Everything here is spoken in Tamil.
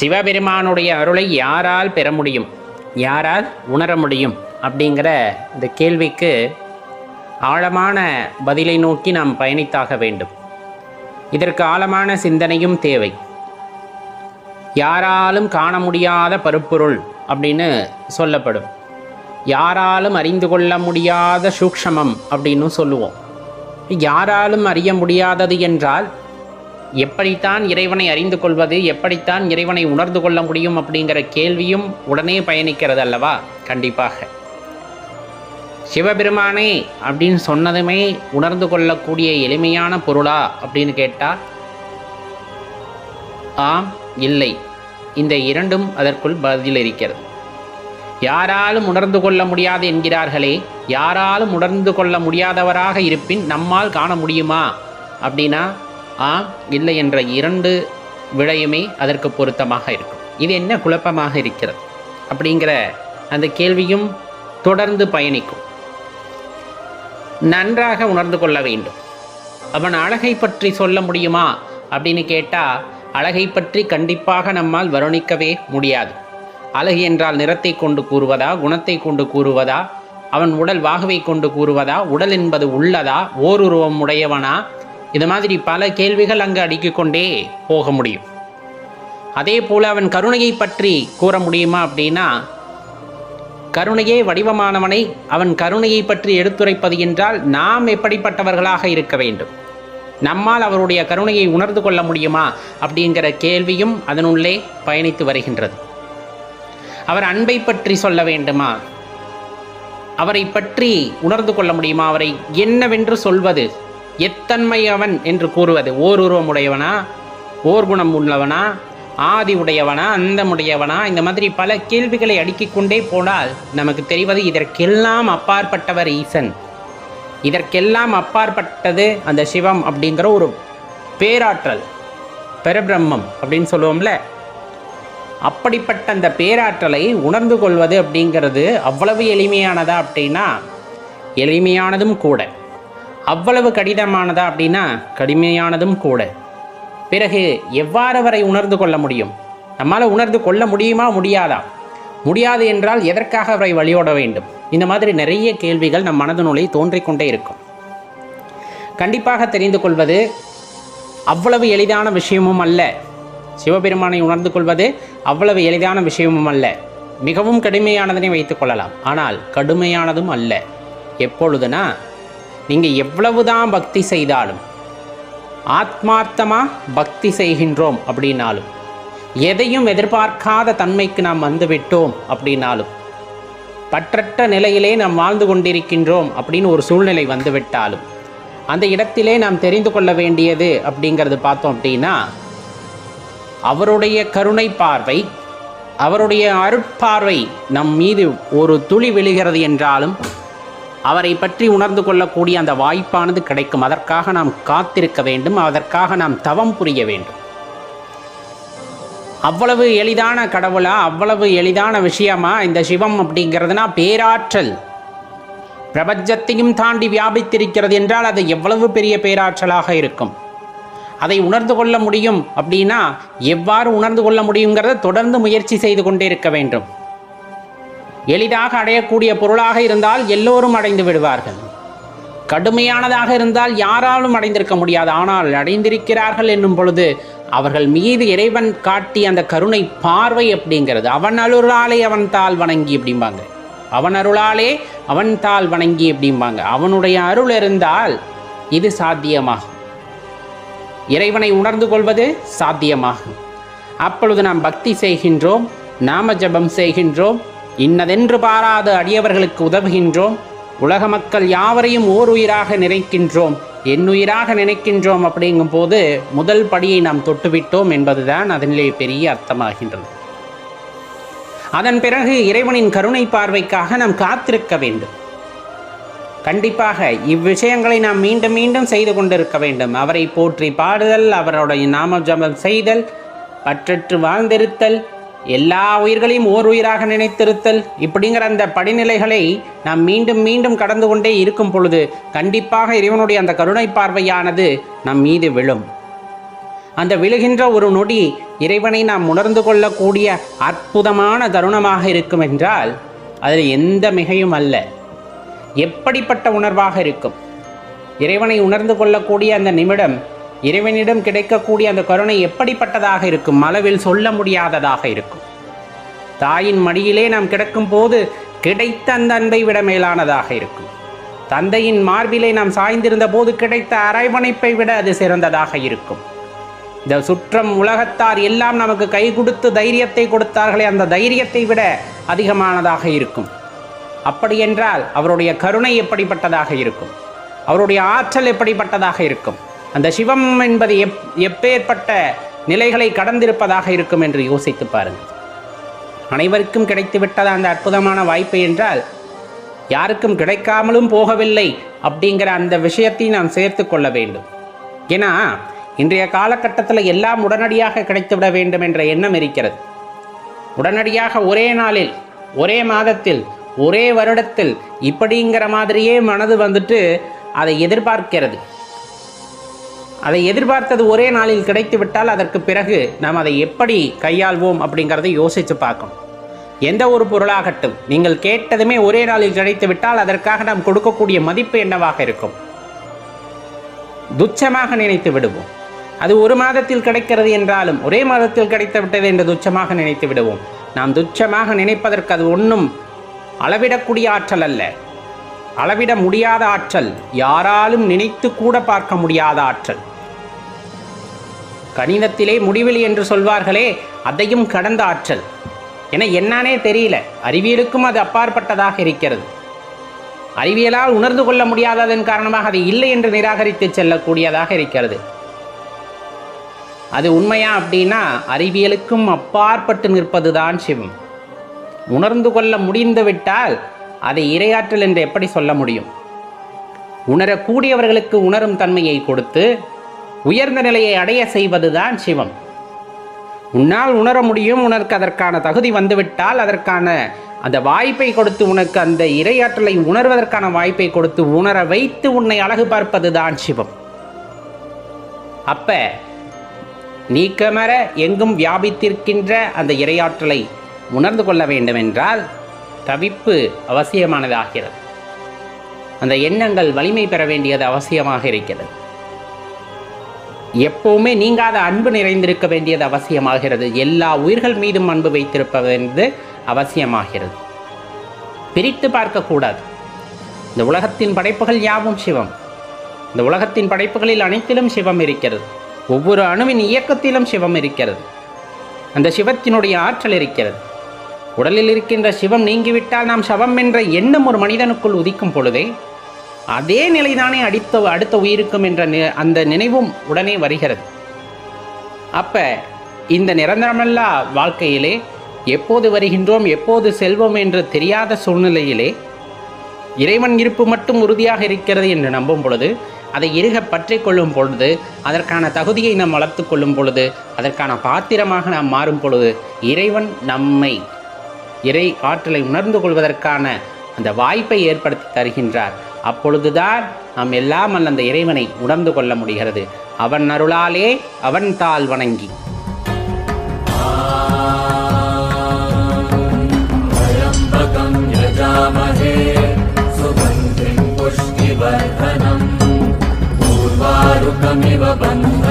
சிவபெருமானுடைய அருளை யாரால் பெற முடியும்? யாரால் உணர முடியும்? அப்படிங்கிற இந்த கேள்விக்கு ஆழமான பதிலை நோக்கி நாம் பயணித்தாக வேண்டும். இதற்கு ஆழமான சிந்தனையும் தேவை. யாராலும் காண முடியாத பருப்பொருள் அப்படின்னு சொல்லப்படும். யாராலும் அறிந்து கொள்ள முடியாத சூக்ஷமம் அப்படின்னு சொல்லுவோம். யாராலும் அறிய முடியாதது என்றால் எப்படித்தான் இறைவனை அறிந்து கொள்வது எப்படித்தான் இறைவனை உணர்ந்து கொள்ள முடியும் அப்படிங்கிற கேள்வியும் உடனே பயணிக்கிறது அல்லவா? கண்டிப்பாக. சிவபெருமானே அப்படின்னு சொன்னதுமே உணர்ந்து கொள்ளக்கூடிய எளிமையான பொருளா அப்படின்னு கேட்டால் ஆம் இல்லை. இந்த இரண்டும் அதற்குள் பதில் இருக்கிறது. யாராலும் உணர்ந்து கொள்ள முடியாது என்கிறார்களே யாராலும் உணர்ந்து கொள்ள முடியாதவராக இருப்பின் நம்மால் காண முடியுமா? அப்படின்னா ஆ இல்லை என்ற இரண்டு விடையுமே அதற்கு பொருத்தமாக இருக்கும். இது என்ன குழப்பமாக இருக்கிறது? அப்படிங்கிற அந்த கேள்வியும் தொடர்ந்து பயணிக்கும். நன்றாக உணர்ந்து கொள்ள வேண்டும். அவன் அழகை பற்றி சொல்ல முடியுமா? அப்படின்னு கேட்டால் அழகை பற்றி கண்டிப்பாக நம்மால் வருணிக்கவே முடியாது. அழகு என்றால் நிறத்தை கொண்டு கூறுவதா குணத்தை கொண்டு கூறுவதா அவன் உடல் வாகுவை கொண்டு கூறுவதா உடல் என்பது உள்ளதா ஓருருவம் உடையவனா இது மாதிரி பல கேள்விகள் அங்கு அடுக்கிக்கொண்டே போக முடியும். அதே போல அவன் கருணையை பற்றி கூற முடியுமா அப்படின்னா கருணையே வடிவமானவனை அவன் கருணையை பற்றி எடுத்துரைப்பது என்றால் நாம் எப்படிப்பட்டவர்களாக இருக்க வேண்டும்? நம்மால் அவருடைய கருணையை உணர்ந்து கொள்ள முடியுமா அப்படிங்கிற கேள்வியும் அதனுள்ளே பயணித்து வருகின்றது. அவர் அன்பை பற்றி சொல்ல வேண்டுமா? அவரை பற்றி உணர்ந்து கொள்ள முடியுமா? அவரை என்னவென்று சொல்வது எத்தன்மை அவன் என்று கூறுவது? ஓர் உருவமுடையவனா? ஓர் குணம் உள்ளவனா? ஆதி உடையவனா? அந்தமுடையவனா இந்த மாதிரி பல கேள்விகளை அடுக்கிக் கொண்டே போனால் நமக்கு தெரிவது இதற்கெல்லாம் அப்பாற்பட்டவர் ஈசன். இதற்கெல்லாம் அப்பாற்பட்டது அந்த சிவம் அப்படிங்கிற ஒரு பேராற்றல். பெருபிரம்மம் அப்படின்னு சொல்லுவோம்ல. அப்படிப்பட்ட அந்த பேராற்றலை உணர்ந்து கொள்வது அப்படிங்கிறது அவ்வளவு எளிமையானதா அப்படின்னா எளிமையானதும் கூட. அவ்வளவு கடினமானதா அப்படின்னா கடுமையானதும் கூட. பிறகு எவ்வாறு வரை உணர்ந்து கொள்ள முடியும்? நம்மால் உணர்ந்து கொள்ள முடியுமா? முடியாதா? முடியாது என்றால் எதற்காக அவரை வழியோட வேண்டும்? இந்த மாதிரி நிறைய கேள்விகள் நம் மனதினுள்ளே தோன்றிக்கொண்டே இருக்கும். கண்டிப்பாக தெரிந்து கொள்வது அவ்வளவு எளிதான விஷயமும் அல்ல. சிவபெருமானை உணர்ந்து கொள்வது அவ்வளவு எளிதான விஷயமும் அல்ல. மிகவும் கடுமையானதனை வைத்துக் கொள்ளலாம். ஆனால் கடுமையானதும் அல்ல. எப்பொழுதுனா நீங்கள் எவ்வளவுதான் பக்தி செய்தாலும் ஆத்மார்த்தமாக பக்தி செய்கின்றோம் அப்படின்னாலும் எதையும் எதிர்பார்க்காத தன்மைக்கு நாம் வந்துவிட்டோம் அப்படின்னாலும் பற்றற்ற நிலையிலே நாம் வாழ்ந்து கொண்டிருக்கின்றோம் அப்படின்னு ஒரு சூழ்நிலை வந்துவிட்டாலும் அந்த இடத்திலே நாம் தெரிந்து கொள்ள வேண்டியது அப்படிங்கிறது பார்த்தோம் அப்படின்னா அவருடைய கருணை பார்வை அவருடைய அருட்பார்வை நம் மீது ஒரு துளி விழுகிறது என்றாலும் அவரை பற்றி உணர்ந்து கொள்ளக்கூடிய அந்த வாய்ப்பானது கிடைக்கும். அதற்காக நாம் காத்திருக்க வேண்டும். அதற்காக நாம் தவம் புரிய வேண்டும். அவ்வளவு எளிதான கடவுளா? அவ்வளவு எளிதான விஷயமா? இந்த சிவம் அப்படிங்கிறதுனா பேராற்றல். பிரபஞ்சத்தையும் தாண்டி வியாபித்திருக்கிறது என்றால் அது எவ்வளவு பெரிய பேராற்றலாக இருக்கும். அதை உணர்ந்து கொள்ள முடியும் அப்படின்னா எவ்வாறு உணர்ந்து கொள்ள முடியுங்கிறத தொடர்ந்து முயற்சி செய்து கொண்டே இருக்க வேண்டும். எளிதாக அடையக்கூடிய பொருளாக இருந்தால் எல்லோரும் அடைந்து விடுவார்கள். கடுமையானதாக இருந்தால் யாராலும் அடைந்திருக்க முடியாது. ஆனால் அடைந்திருக்கிறார்கள் என்னும் பொழுது அவர்கள் மீது இறைவன் காட்டி அந்த கருணை பார்வை அப்படிங்கிறது அவன் அருளாலே அவன் தாள் வணங்கி அப்படிம்பாங்க அவன் அருளாலே அவன் தாள் வணங்கி அப்படிம்பாங்க அவனுடைய அருள் இருந்தால் இது சாத்தியமாகும். இறைவனை உணர்ந்து கொள்வது சாத்தியமாகும். அப்பொழுது நாம் பக்தி செய்கின்றோம் நாம ஜபம் செய்கின்றோம் இன்னதென்று பாராத அடியவர்களுக்கு உதவுகின்றோம். உலக மக்கள் யாவரையும் ஓர் உயிராக நினைக்கின்றோம். என்னுயிராக நினைக்கின்றோம் அப்படிங்கும் போது முதல் படியை நாம் தொட்டுவிட்டோம் என்பதுதான் அதனிலே பெரிய அர்த்தமாகின்றது. அதன் பிறகு இறைவனின் கருணை பார்வைக்காக நாம் காத்திருக்க வேண்டும். கண்டிப்பாக இவ்விஷயங்களை நாம் மீண்டும் மீண்டும் செய்து கொண்டிருக்க வேண்டும். அவரை போற்றி பாடுதல் அவருடைய நாம ஜபம் செய்தல் பற்றற்று வாழ்ந்திருத்தல் எல்லா உயிர்களையும் ஓர் உயிராக நினைத்திருத்தல் இப்படிங்கிற அந்த படிநிலைகளை நாம் மீண்டும் மீண்டும் கடந்து கொண்டே இருக்கும் பொழுது கண்டிப்பாக இறைவனுடைய அந்த கருணை பார்வையானது நம் மீது விழும். அந்த விழுகின்ற ஒரு நொடி இறைவனை நாம் உணர்ந்து கொள்ளக்கூடிய அற்புதமான தருணமாக இருக்கும் என்றால் அதில் எந்த மிகையும் அல்ல. எப்படிப்பட்ட உணர்வாக இருக்கும்? இறைவனை உணர்ந்து கொள்ளக்கூடிய அந்த நிமிடம் இறைவனிடம் கிடைக்கக்கூடிய அந்த கருணை எப்படிப்பட்டதாக இருக்கும்? அளவில் சொல்ல முடியாததாக இருக்கும். தாயின் மடியிலே நாம் கிடக்கும் போது கிடைத்த அந்த அன்பை விட மேலானதாக இருக்கும். தந்தையின் மார்பிலே நாம் சாய்ந்திருந்த போது கிடைத்த அரவணைப்பை விட அது சிறந்ததாக இருக்கும். இந்த சுற்றம் உலகத்தார் எல்லாம் நமக்கு கை கொடுத்து தைரியத்தை கொடுத்தார்களே அந்த தைரியத்தை விட அதிகமானதாக இருக்கும். அப்படியென்றால் அவருடைய கருணை எப்படிப்பட்டதாக இருக்கும்? அவருடைய ஆற்றல் எப்படிப்பட்டதாக இருக்கும்? அந்த சிவம் என்பது எப் எப்பேற்பட்ட நிலைகளை கடந்திருப்பதாக இருக்கும் என்று யோசித்து பாருங்கள். அனைவருக்கும் கிடைத்து விட்டது அந்த அற்புதமான வாய்ப்பு என்றால் யாருக்கும் கிடைக்காமலும் போகவில்லை அப்படிங்கிற அந்த விஷயத்தை நாம் சேர்த்து கொள்ள வேண்டும். ஏன்னா இன்றைய காலகட்டத்தில் எல்லாம் உடனடியாக கிடைத்துவிட வேண்டும் என்ற எண்ணம் இருக்கிறது. உடனடியாக ஒரே நாளில் ஒரே மாதத்தில் ஒரே வருடத்தில் இப்படிங்கிற மாதிரியே மனது வந்துட்டு அதை எதிர்பார்க்கிறது. அதை எதிர்பார்த்தது ஒரே நாளில் கிடைத்து விட்டால் அதற்கு பிறகு நாம் அதை எப்படி கையாள்வோம் அப்படிங்கிறத யோசித்து பார்க்கணும். எந்த ஒரு பொருளாகட்டும் நீங்கள் கேட்டதுமே ஒரே நாளில் கிடைத்து விட்டால் அதற்காக நாம் கொடுக்கக்கூடிய மதிப்பு என்னவாக இருக்கும்? துச்சமாக நினைத்து விடுவோம். அது ஒரு மாதத்தில் கிடைக்கிறது என்றாலும் ஒரே மாதத்தில் கிடைத்து விட்டது என்று துச்சமாக நினைத்து விடுவோம். நாம் துச்சமாக நினைப்பதற்கு அது ஒன்றும் அளவிடக்கூடிய ஆற்றல் அல்ல. அளவிட முடியாத ஆற்றல் யாராலும் நினைத்து கூட பார்க்க முடியாத ஆற்றல். கணிதத்திலே முடிவெளி என்று சொல்வார்களே அதையும் கடந்த ஆற்றல். என என்னானே தெரியல. அறிவியலுக்கும் அது அப்பாற்பட்டதாக இருக்கிறது. அறிவியலால் உணர்ந்து கொள்ள முடியாததன் காரணமாக அது இல்லை என்று நிராகரித்து செல்லக்கூடியதாக இருக்கிறது. அது உண்மையா அப்படின்னா அறிவியலுக்கும் அப்பாற்பட்டு நிற்பதுதான் சிவம். உணர்ந்து கொள்ள முடிந்து விட்டால் அதை இரையாற்றல் என்று எப்படி சொல்ல முடியும்? உணரக்கூடியவர்களுக்கு உணரும் தன்மையை கொடுத்து உயர்ந்த நிலையை அடைய செய்வதுதான் சிவம். உன்னால் உணர முடியும் உனக்கு அதற்கான தகுதி வந்துவிட்டால் அதற்கான அந்த வாய்ப்பை கொடுத்து உனக்கு அந்த இரையாற்றலை உணர்வதற்கான வாய்ப்பை கொடுத்து உணர வைத்து உன்னை அழகு பார்ப்பதுதான் சிவம். அப்ப நீக்கமர எங்கும் வியாபித்திருக்கின்ற அந்த இரையாற்றலை உணர்ந்து கொள்ள வேண்டும் என்றால் தவிப்பு அவசியமானதாகிறது. அந்த எண்ணங்கள் வலிமை பெற வேண்டியது அவசியமாக இருக்கிறது. எப்பவுமே நீங்காத அன்பு நிறைந்திருக்க வேண்டியது அவசியமாகிறது. எல்லா உயிர்கள் மீதும் அன்பு வைத்திருப்பது அவசியமாகிறது. பிரித்து பார்க்கக்கூடாது. இந்த உலகத்தின் படைப்புகள் யாவும் சிவம். இந்த உலகத்தின் படைப்புகளில் அனைத்திலும் சிவம் இருக்கிறது. ஒவ்வொரு அணுவின் இயக்கத்திலும் சிவம் இருக்கிறது. அந்த சிவத்தினுடைய ஆற்றல் இருக்கிறது. உடலில் இருக்கின்ற சிவம் நீங்கிவிட்டால் நாம் சவம் என்ற எண்ணம் ஒரு மனிதனுக்குள் உதிக்கும் பொழுதே அதே நிலைதானே அடித்த அடுத்த உயிருக்கும் என்ற நி- அந்த நினைவும் உடனே வருகிறது. அப்ப இந்த நிரந்தரமல்லா வாழ்க்கையிலே எப்போது வருகின்றோம் எப்போது செல்வோம் என்று தெரியாத சூழ்நிலையிலே இறைவன் இருப்பு மட்டும் உறுதியாக இருக்கிறது என்று நம்பும் பொழுது அதை இருக பற்றி கொள்ளும் பொழுது அதற்கான தகுதியை நாம் வளர்த்து கொள்ளும் பொழுது அதற்கான பாத்திரமாக நாம் மாறும் பொழுது இறைவன் நம்மை இறை ஆற்றலை உணர்ந்து கொள்வதற்கான அந்த வாய்ப்பை ஏற்படுத்தி தருகின்றார். அப்பொழுதுதான் நாம் எல்லாம் அல்ல அந்த இறைவனை உணர்ந்து கொள்ள முடிகிறது அவன் அருளாலே அவன் தாள் வணங்கி त्र्यम्बकं यजामहे सुगन्धिं पुष्टिवर्धनम् पूर्वारुकमिव बन्धनान्